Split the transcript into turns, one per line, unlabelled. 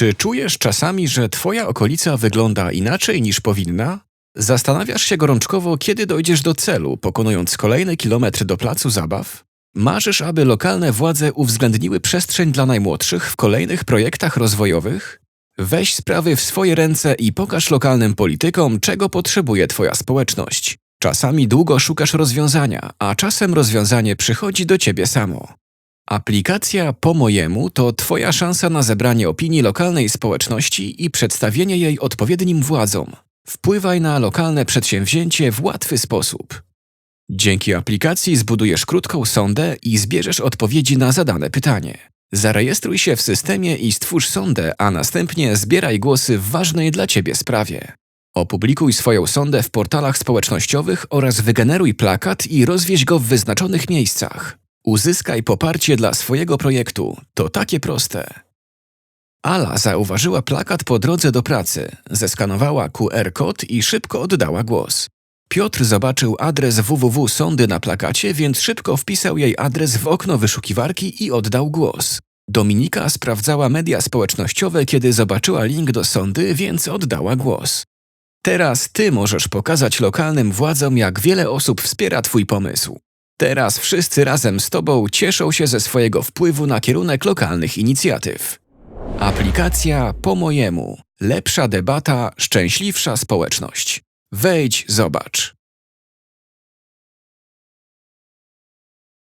Czy czujesz czasami, że twoja okolica wygląda inaczej niż powinna? Zastanawiasz się gorączkowo, kiedy dojdziesz do celu, pokonując kolejny kilometr do placu zabaw? Marzysz, aby lokalne władze uwzględniły przestrzeń dla najmłodszych w kolejnych projektach rozwojowych? Weź sprawy w swoje ręce i pokaż lokalnym politykom, czego potrzebuje Twoja społeczność. Czasami długo szukasz rozwiązania, a czasem rozwiązanie przychodzi do Ciebie samo. Aplikacja Po Mojemu to Twoja szansa na zebranie opinii lokalnej społeczności i przedstawienie jej odpowiednim władzom. Wpływaj na lokalne przedsięwzięcie w łatwy sposób. Dzięki aplikacji zbudujesz krótką sondę i zbierzesz odpowiedzi na zadane pytanie. Zarejestruj się w systemie i stwórz sondę, a następnie zbieraj głosy w ważnej dla Ciebie sprawie. Opublikuj swoją sondę w portalach społecznościowych oraz wygeneruj plakat i rozwieź go w wyznaczonych miejscach. Uzyskaj poparcie dla swojego projektu. To takie proste. Ala zauważyła plakat po drodze do pracy, zeskanowała QR kod i szybko oddała głos. Piotr zobaczył adres www sądy na plakacie, więc szybko wpisał jej adres w okno wyszukiwarki i oddał głos. Dominika sprawdzała media społecznościowe, kiedy zobaczyła link do sądy, więc oddała głos. Teraz ty możesz pokazać lokalnym władzom, jak wiele osób wspiera twój pomysł. Teraz wszyscy razem z tobą cieszą się ze swojego wpływu na kierunek lokalnych inicjatyw. Aplikacja po mojemu. Lepsza debata, szczęśliwsza społeczność. Wejdź, zobacz.